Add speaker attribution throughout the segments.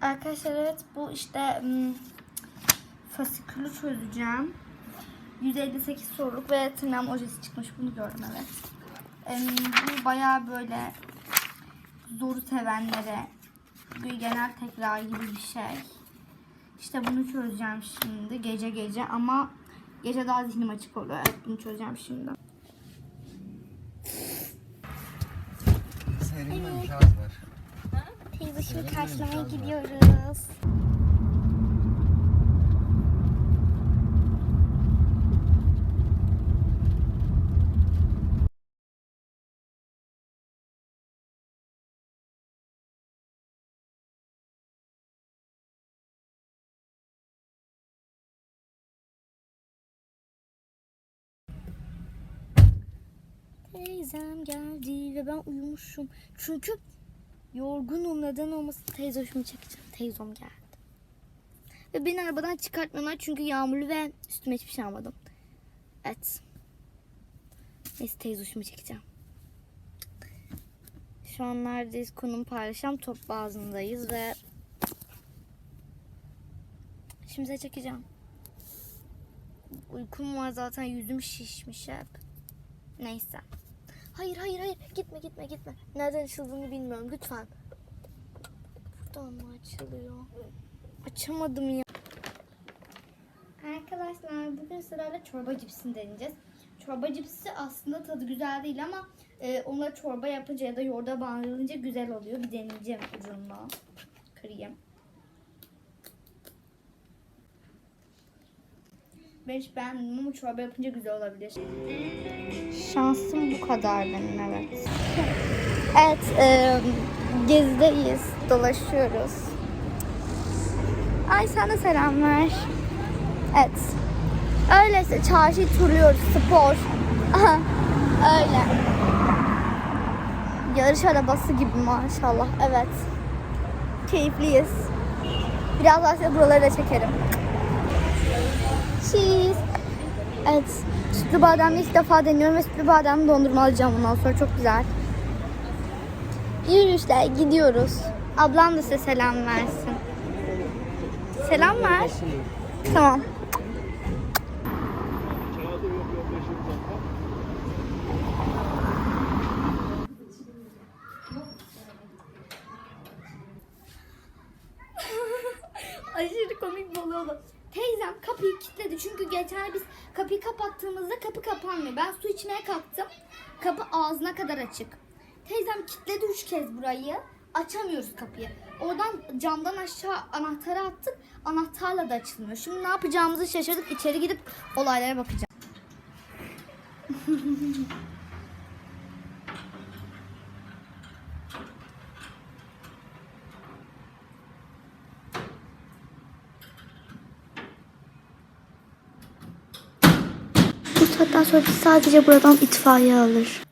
Speaker 1: Arkadaşlar evet bu işte fasikülü çözeceğim. 158 soruluk ve tırnağım ojesi çıkmış. Bunu gördüm evet. Bu bayağı böyle zoru sevenlere bir genel tekrar gibi bir şey. İşte bunu çözeceğim şimdi gece gece ama gece daha zihnim açık oluyor. Evet bunu çözeceğim şimdi.
Speaker 2: Serinmemiş az var.
Speaker 1: Teyze şimdi karşılamaya gidiyoruz. Teyzem geldi ve ben uyumuşum. Çünkü yorgunum neden olmasın teyze hoşumu çekeceğim. Teyzem geldi. Ve beni arabadan çıkartmıyorlar çünkü yağmurlu ve üstüme hiçbir şey almadım. Evet. Neyse teyze hoşumu çekeceğim. Şu an neredeyiz konum paylaşacağım. Top bazındayız ve şimdi çekeceğim. Uykum var zaten yüzüm şişmiş hep. Neyse. Hayır hayır hayır gitme gitme gitme. Nereden açıldığını bilmiyorum lütfen. Buradan mı açılıyor? Açamadım ya. Arkadaşlar bugün sırayla çorba cipsini deneyeceğiz. Çorba cipsi aslında tadı güzel değil ama e, onları çorba yapınca ya da yoğurda bandırılınca güzel oluyor. Bir deneyeceğim ucundan. Kırayım. Ben hiç beğenmedim ama çorba yapınca güzel olabilir. Şansım bu kadar benim evet. evet e, gezideyiz. Dolaşıyoruz. Ay de selam ver. Evet. Öyleyse çarşıyı turluyoruz. Spor. Aha, Öyle. Yarış arabası gibi maşallah. Evet. Keyifliyiz. Biraz daha buraları da çekerim. Cheese. Evet. Sütlü bademli ilk defa deniyorum ve sütlü bademli dondurma alacağım bundan sonra. Çok güzel. Yürüyüşler gidiyoruz. Ablam da size selam versin. Selam ver. Tamam. Aşırı komik bir olay oldu. Teyzem kapıyı kilitledi çünkü geçen biz kapıyı kapattığımızda kapı kapanmıyor. Ben su içmeye kalktım. Kapı ağzına kadar açık. Teyzem kilitledi üç kez burayı. Açamıyoruz kapıyı. Oradan camdan aşağı anahtarı attık. Anahtarla da açılmıyor. Şimdi ne yapacağımızı şaşırdık. İçeri gidip olaylara bakacağım. saatten sonra biz sadece buradan itfaiye alır.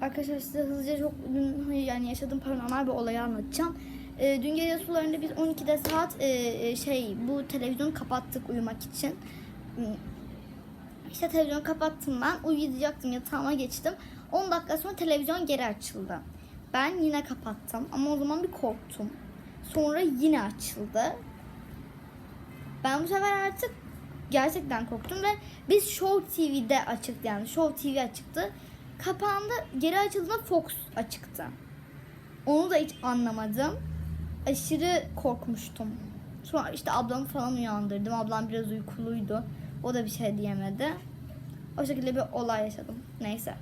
Speaker 1: Arkadaşlar size hızlıca çok dün yani yaşadığım paranormal bir olayı anlatacağım. Ee, dün gece sularında biz 12'de saat e, e, şey bu televizyonu kapattık uyumak için. Hmm. İşte televizyonu kapattım ben. Uyuyacaktım yatağıma geçtim. 10 dakika sonra televizyon geri açıldı. Ben yine kapattım ama o zaman bir korktum. Sonra yine açıldı. Ben bu sefer artık gerçekten korktum ve biz Show TV'de açıktı yani Show TV açıktı. Kapandı geri açıldığında Fox açıktı. Onu da hiç anlamadım. Aşırı korkmuştum. Sonra işte ablamı falan uyandırdım. Ablam biraz uykuluydu. O da bir şey diyemedi. O şekilde bir olay yaşadım. Neyse.